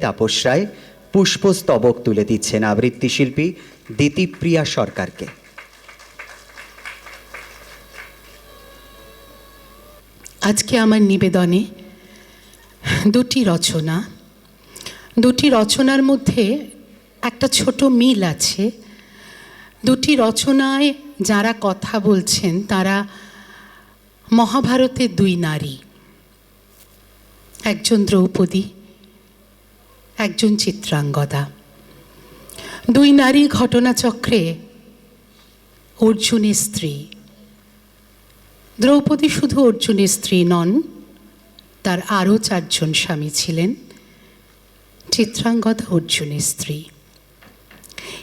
তাপস রায় পুষ্পস্তবক তুলে দিচ্ছেন আবৃত্তি শিল্পী দিতিপ্রিয়া সরকারকে। আজকে আমার নিবেদনে দুটি রচনা। দুটি রচনার মধ্যে একটা ছোট মিল আছে। দুটি রচনায় যারা কথা বলছেন তারা মহাভারতের দুই নারী। একজন দ্রৌপদী একজন চিত্রাঙ্গদা। দুই নারী ঘটনাচক্রে অর্জুনের স্ত্রী। দ্রৌপদী শুধু অর্জুনের স্ত্রী নন, তার আরও চারজন স্বামী ছিলেন। চিত্রাঙ্গদা অর্জুনের স্ত্রী।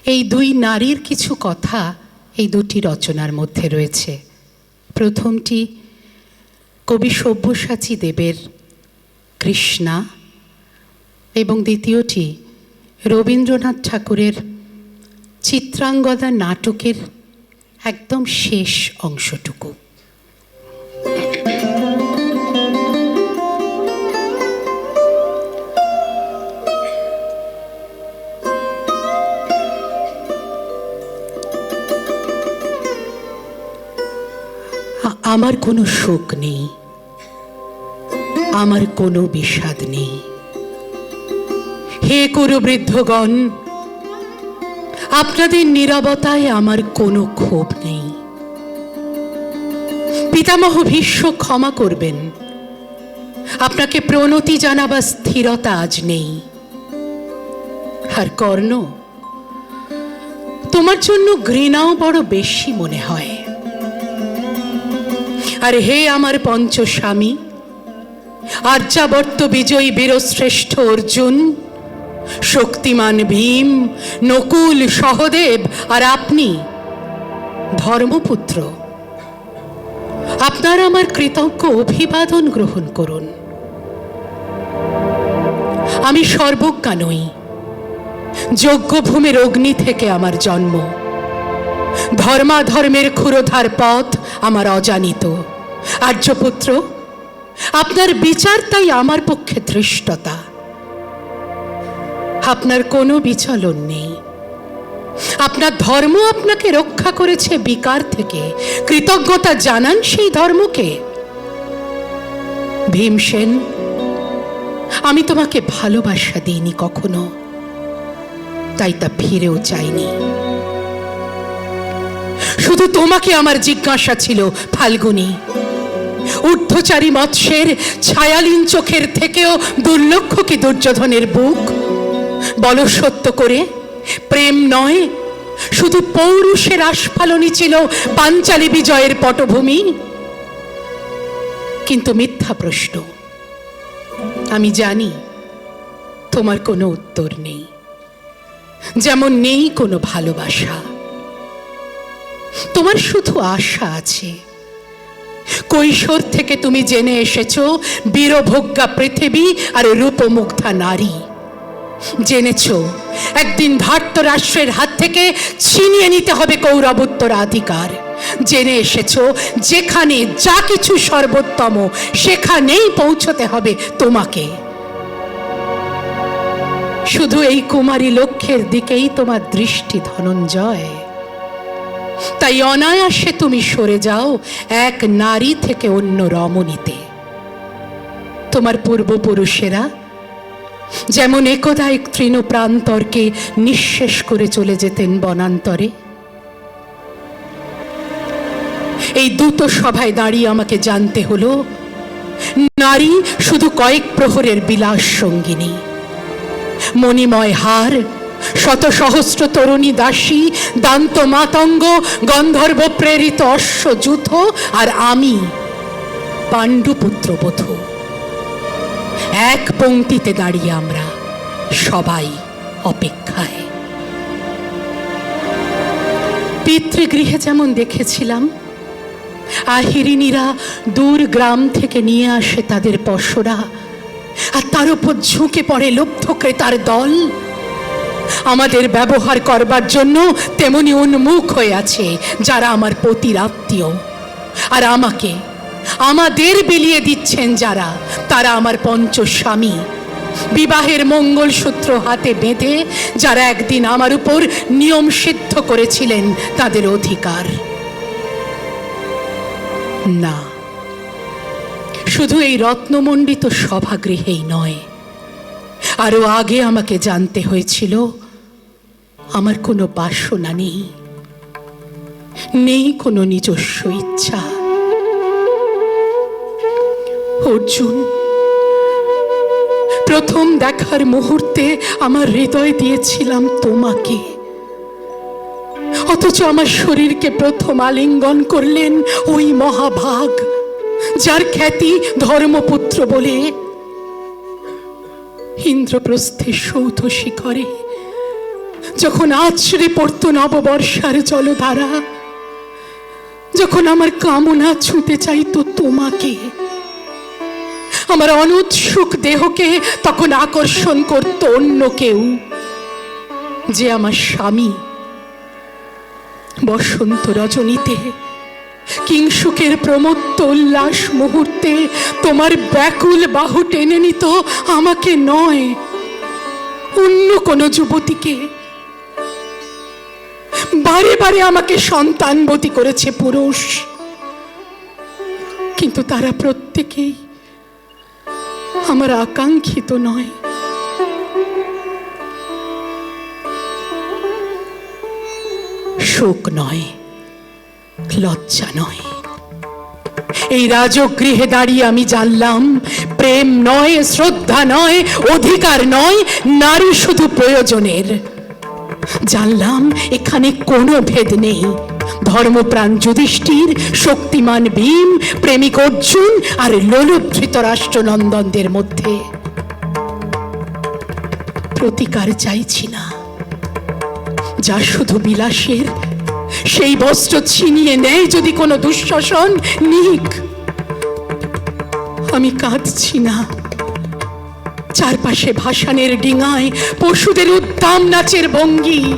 এই দুই নারীর কিছু কথা এই দুটি রচনার মধ্যে রয়েছে। প্রথমটি, কবি সব্যসাচী দেবের কৃষ্ণা এবং দ্বিতীয়টি, রবীন্দ্রনাথ ঠাকুরের চিত্রাঙ্গদা নাটকের একদম শেষ অংশটুকু। আমার কোনো শোক নেই। আমার কোনো বিষাদ নেই। হে করু বৃদ্ধগণ, আপনাদের নিরবতায় আমার কোনো ক্ষোভ নেই। পিতামহ ভীষ্ম ক্ষমা করবেন। আপনাকে প্রণতি জানাবার স্থিরতা আজ নেই। আর কর্ণ, তোমার জন্য ঘৃণাও বড় বেশি মনে হয়। আর হে আমার পঞ্চস্বামী, আর্যাবর্ত বিজয়ী বীরশ্রেষ্ঠ অর্জুন শক্তিমান ভীম, নকুল সহদেব, আর আপনি ধর্মপুত্র। আপনার আমার কৃতজ্ঞ অভিবাদন গ্রহণ করুন। আমি সর্বজ্ঞা নই। যজ্ঞভূমির অগ্নি থেকে আমার জন্ম। ধর্মাধর্মের ক্ষুরধার পথ আমার অজানিত। আর্যপুত্র, আপনার বিচার তাই আমার পক্ষে ধৃষ্টতা। আপনার কোনো বিচলন নেই। আপনার ধর্ম আপনাকে রক্ষা করেছে বিকার থেকে। কৃতজ্ঞতা জানান সেই ধর্মকে। ভীমসেন আমি তোমাকে ভালোবাসা দিইনি কখনো। তাই তা ফিরেও চাইনি। শুধু তোমাকে আমার জিজ্ঞাসা ছিল, ফাল্গুনি। ঊর্ধ্বচারী মৎস্যের ছায়ালীন চোখের থেকেও দুর্লক্ষ কি দুর্যোধনের বুক? বল সত্য করে, প্রেম নয়, শুধু পৌরুষের আস্ফালনই ছিল পাঞ্চালী বিজয়ের পটভূমি। কিন্তু মিথ্যা প্রশ্ন, আমি জানি তোমার কোনো উত্তর নেই। যেমন নেই কোনো ভালোবাসা। তোমার শুধু আশা আছে। কৈশোর থেকে তুমি জেনে এসেছ, বীরভোগ্যা পৃথিবী আর রূপমুগ্ধা নারী। জেনেছ, একদিন ভারত রাষ্ট্রের হাত থেকে ছিনিয়ে নিতে হবে কৌরব উত্তরাধিকার জেনে এসেছ, যেখানে যা কিছু সর্বোত্তম, সেখানেই পৌঁছতে হবে তোমাকে। শুধু এই কুমারী লক্ষ্যের দিকেই তোমার দৃষ্টি ধনঞ্জয়। তাই অনায়াসে তুমি সরে যাও এক নারী থেকে অন্য রমণীতে। তোমার পূর্বপুরুষেরা যেমন একদা এক তৃণ প্রান্তরকে নিঃশেষ করে চলে যেতেন বনান্তরে। এই দ্রুত সভায় দাঁড়িয়ে আমাকে জানতে হলো, নারী শুধু কয়েক প্রহরের বিলাস সঙ্গিনী। মণিময় হার, শত সহস্র তরুণী দাসী, দান্ত মাতঙ্গ, গন্ধর্ব প্রেরিত অশ্বযুথ আর আমি পাণ্ডুপুত্র বধূ এক পংক্তিতে দাঁড়িয়ে আমরা সবাই অপেক্ষায়। পিতৃগৃহে যেমন দেখেছিলাম, আহিরিনীরা দূর গ্রাম থেকে নিয়ে আসে তাদের পশরা, আর তার উপর ঝুঁকে পড়ে লব্ধ ক্রেতার দল। আমাদের ব্যবহার করবার জন্য তেমনি উন্মুখ হয়ে আছে যারা আমার পতির আত্মীয়, আর আমাকে আমাদের বিলিয়ে দিচ্ছেন যারা, তারা আমার পঞ্চস্বামী বিবাহের মঙ্গলসূত্র হাতে বেঁধে যারা একদিন আমার উপর নিয়ম সিদ্ধ করেছিলেন, তাদের অধিকার। না, শুধু এই রত্নমণ্ডিত সভাগৃহেই নয় আরও আগে আমাকে জানতে হয়েছিল, আমার কোনো বাসনা নেই নেই কোনো নিজস্ব ইচ্ছা। অর্জুন, প্রথম দেখার মুহূর্তে আমার হৃদয় দিয়েছিলাম তোমাকে। অথচ আমার শরীরকে প্রথম আলিঙ্গন করলেন ওই মহাভাগ, যার খ্যাতি ধর্মপুত্র বলে। ইন্দ্রপ্রস্থের সৌধ শিখরে, যখন আছড়ে পড়ত নববর্ষার জলধারা, যখন আমার কামনা ছুঁতে চাইতো তোমাকে আমার অনুৎসুক দেহকে তখন আকর্ষণ করত অন্য কেউ। যে আমার স্বামী বসন্ত রজনীতে কিংসুকের প্রমত্ত উল্লাস মুহূর্তে তোমার ব্যাকুল বাহু টেনে নিত আমাকে নয়। অন্য কোনো যুবতীকে বারে বারে আমাকে সন্তানবতী করেছে পুরুষ। কিন্তু তারা প্রত্যেকেই আমার আকাঙ্ক্ষিত নয়। শোক নয়, লজ্জা নয়। এই রাজগৃহে দাঁড়িয়ে আমি জানলাম, প্রেম নয়, শ্রদ্ধা নয়, অধিকার নয়, নারী শুধু প্রয়োজনের। জানলাম এখানে কোনো ভেদ নেই। ধর্মপ্রাণ যুধিষ্ঠির, শক্তিমান ভীম, প্রেমিক অর্জুন আর লোলুধৃত রাষ্ট্রনন্দনদের মধ্যে। প্রতিকার চাইছি না। যা শুধু বিলাসের, সেই বস্ত্র ছিনিয়ে নেয় যদি কোনো দুঃশাসন নিক। আমি কাঁদছি না। চারপাশে ভাসানের ডিঙায় পশুদের উদ্দাম নাচের ভঙ্গি।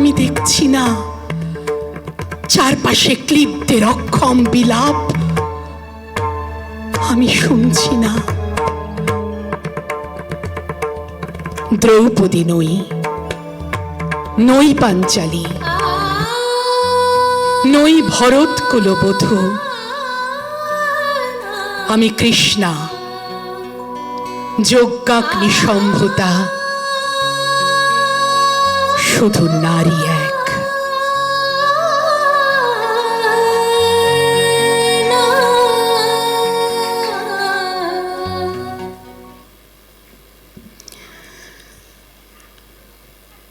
আমি দেখছি না। চারপাশে ক্লিবদের অক্ষম বিলাপ। আমি শুনছি না। দ্রৌপদী নই নই পাঞ্চালী, নই ভরত কুলবধূ আমি কৃষ্ণা যজ্ঞাগ্নি সম্ভূতা শুধু নারী এক।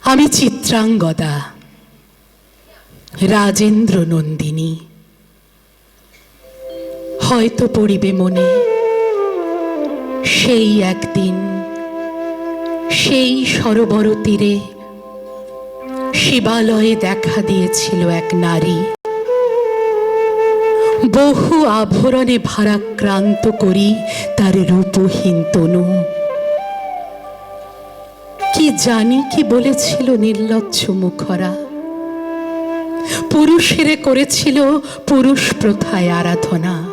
আমি চিত্রাঙ্গদা, রাজেন্দ্র নন্দিনী। হয়তো পড়িবে মনে, সেই একদিন, সেই সরোবর তীরে শিবালয়ে দেখা দিয়েছিল এক নারী। বহু আভরণে ভারাক্রান্ত করি তার রূপহীন তনু। কি জানি, কি বলেছিল নির্লজ্জ মুখরা। পুরুষেরে করেছিল পুরুষ প্রথায় আরাধনা।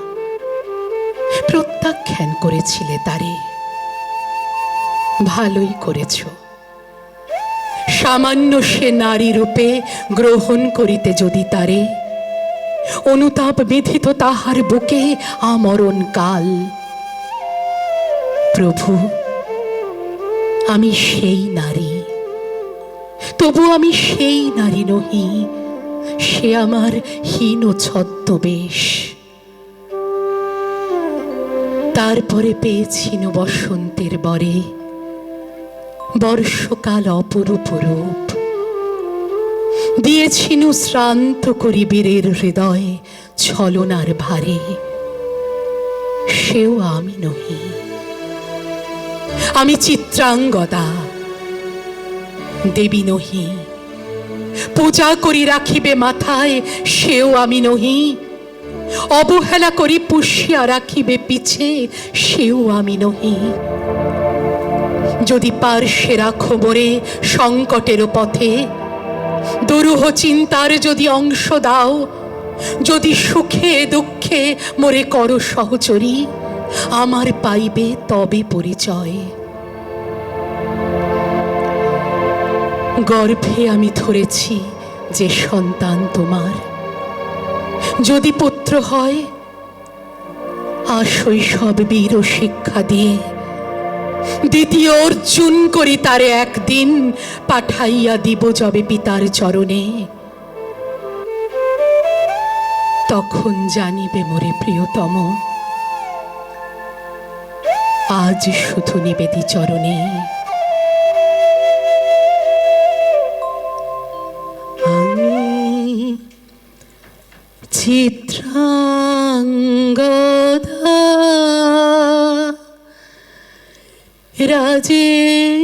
প্রত্যাখ্যান করেছিলে তারে। ভালোই করেছ। সামান্য সে নারী রূপে গ্রহণ করিতে যদি তারে, অনুতাপ বিধিত তাহার বুকে আমরণ কাল। প্রভু, আমি সেই নারী, তবু আমি সেই নারী নহি, সে আমার হীন ছদ্মবেশ। তারপরে পেয়েছিল বসন্তের বরে বর্ষকাল অপরূপ রূপ দিয়েছিল শ্রান্ত করি বীরের হৃদয় ছলনার ভারে। সেও আমি নহি। আমি চিত্রাঙ্গদা। দেবী নহি। পূজা করি রাখিবে মাথায়, সেও আমি নহি। অবহেলা করি পুষিয়া রাখিবে পিছে, সেও আমি নহি। যদি পার সেরা খবরে সংকটের পথে, দুরূহ চিন্তার যদি অংশ দাও, যদি সুখে দুঃখে মোরে করো সহচরী, আমার পাইবে তবে পরিচয়। গর্ভে আমি ধরেছি যে সন্তান তোমার। যদি পুত্র হয় আশৈশব বীর শিক্ষা দিয়ে দ্বিতীয় অর্জুন করি তারে একদিন পাঠাইয়া দিব যবে পিতার চরণে। তখন জানিবে মোরে প্রিয়তম, আজ শুধু নিবেদি চরণে। আমি চিত্রাঙ্গদা রাজে